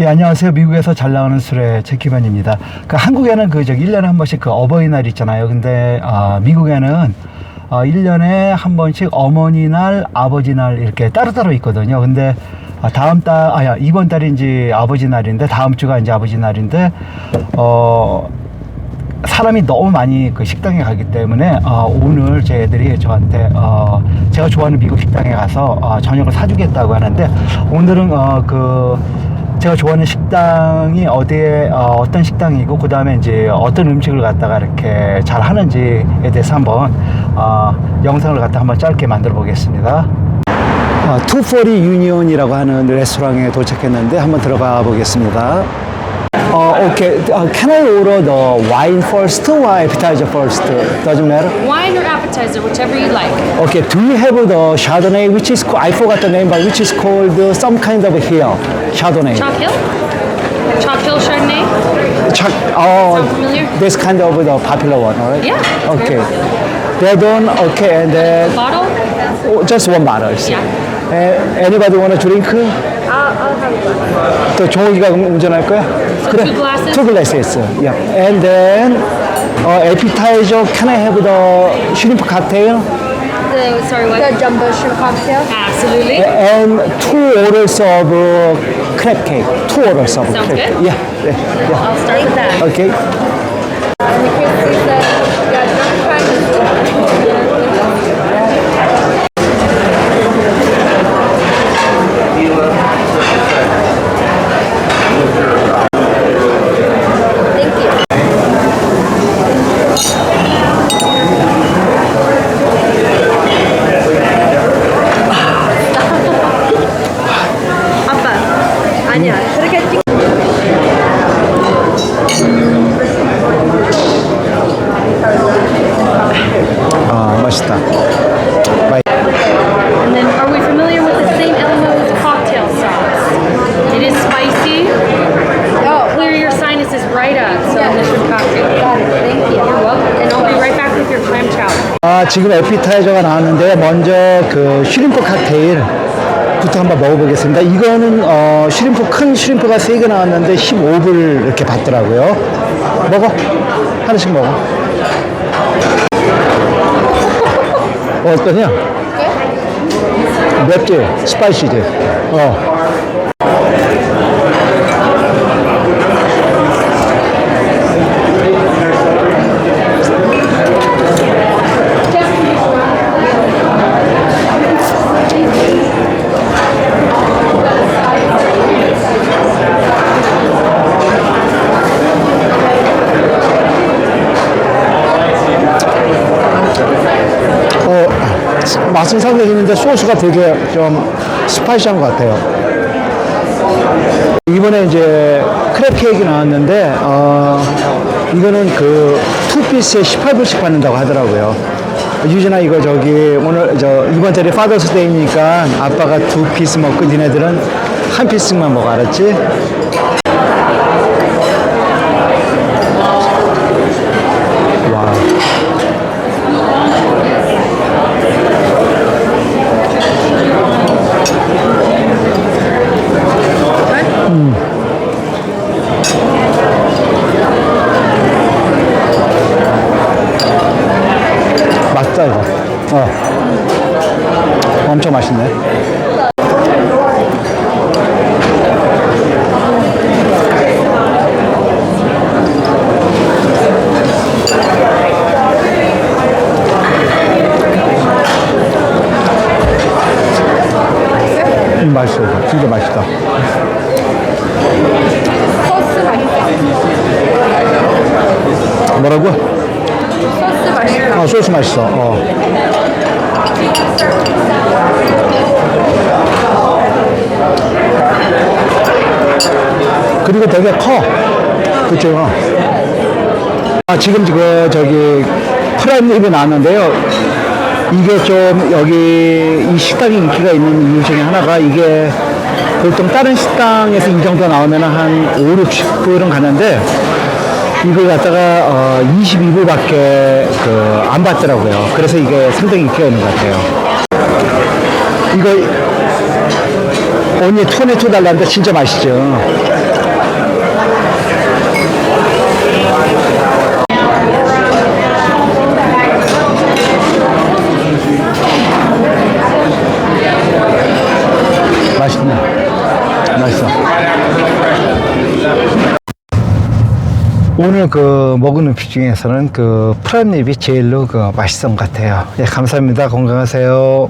예, 안녕하세요. 미국에서 잘 나가는 술의 제키반입니다. 그 한국에는 그 저기 1년에 한 번씩 그 어버이날 있잖아요. 근데 아, 미국에는 어, 1년에 한 번씩 어머니 날, 아버지 날 이렇게 따로따로 있거든요. 근데 아, 다음 달, 아야, 이번 이제 아버지 날인데, 다음 주가 이제 아버지 날인데, 어, 사람이 너무 많이 그 식당에 가기 때문에 어, 오늘 제 애들이 저한테 어, 제가 좋아하는 미국 식당에 가서 어, 저녁을 사주겠다고 하는데 오늘은 어, 그 제가 좋아하는 식당이 어디에 어, 떤 식당이고 그 다음에 이제 어떤 음식을 갖다가 이렇게 잘 하는지에 대해서 한번 어, 영상을 갖다 한번 짧게 만들어 보겠습니다. 어, 240 유니온이라고 하는 레스토랑에 도착했는데 한번 들어가 보겠습니다. 어, okay. Uh, can I order the wine first or appetizer first? Doesn't matter. Wine or appetizer, whichever you like. Okay. Do you have the Chardonnay, which is I forgot the name, but which is called uh, some kind of hill Chardonnay. Chop Hill? Chop Hill Chardonnay? Oh, Sound familiar? this kind of the popular one, all right? Yeah, it's very Okay. popular. That one, okay, and then Bottle? oh, just one bottle. Yeah. Uh, anybody want to drink? 또 종욱이가 운전할 거야? So two glasses? Two glasses. Yeah. And then uh, appetizer. Can I have the shrimp cocktail The, sorry, what? The jumbo shrimp cocktail. Absolutely. and two orders of uh, crab cake. Two orders of Sounds crab good. cake. Yeah. yeah, yeah. I'll start with that. Okay. And the kids is the yeah, don't try Thank you. 아빠 아니야 그렇게 찍 아 맛있다. 맛. And then, are we familiar with the St. Elmo's cocktail sauce? It is spicy. Oh, Clear your sinuses right up. So, the shrimp cocktail. got it. Thank you. You're welcome. And I'll be right back with your clam chowder. 아 지금 에피타이저가 나왔는데 먼저 그 슈림프 칵테일 부터 한번 먹어보겠습니다. 이거는 어 슈림프 큰 슈림프가 세개 나왔는데 15불 이렇게 받더라고요. 먹어. 하나씩 먹어. 어, 어떠냐? 맵지? 스파이시지? 어. 어, 맛은 상당히 있는데 소스가 되게 좀 스파이시한 것 같아요. 이번에 이제 크랩 케이크 나왔는데, 어, 이거는 그 투피스에 18불씩 받는다고 하더라고요. 유진아 이거 저기 오늘 저 이번 달에 파더스 데이니까 아빠가 두 피스 먹고 니네들은 한 피스만 먹어 알았지? 와. 맛있다 이거. 어. 엄청 맛있네. 음, 맛있어 이거. 진짜 맛있다. 소스. 뭐라고? 소스 맛있어. 어, 소스 맛있어. 어. 그리고 되게 커. 그쵸? 아, 지금 그, 저기, 프라임 립이 나왔는데요. 이게 좀 여기 이 식당이 인기가 있는 이유 중에 하나가 이게 보통 다른 식당에서 이 정도 나오면 한 5, 60불은 가는데 이걸 갖다가 어, 22불밖에 그 안 받더라고요. 그래서 이게 상당히 인기가 있는 것 같아요. 이거 언니 토네토 달라는데 진짜 맛있죠. 맛있네. 맛있어. 오늘 그 먹은 음식 중에서는 그 프란잎이 제일로 그 맛있던 것 같아요. 예, 감사합니다. 건강하세요.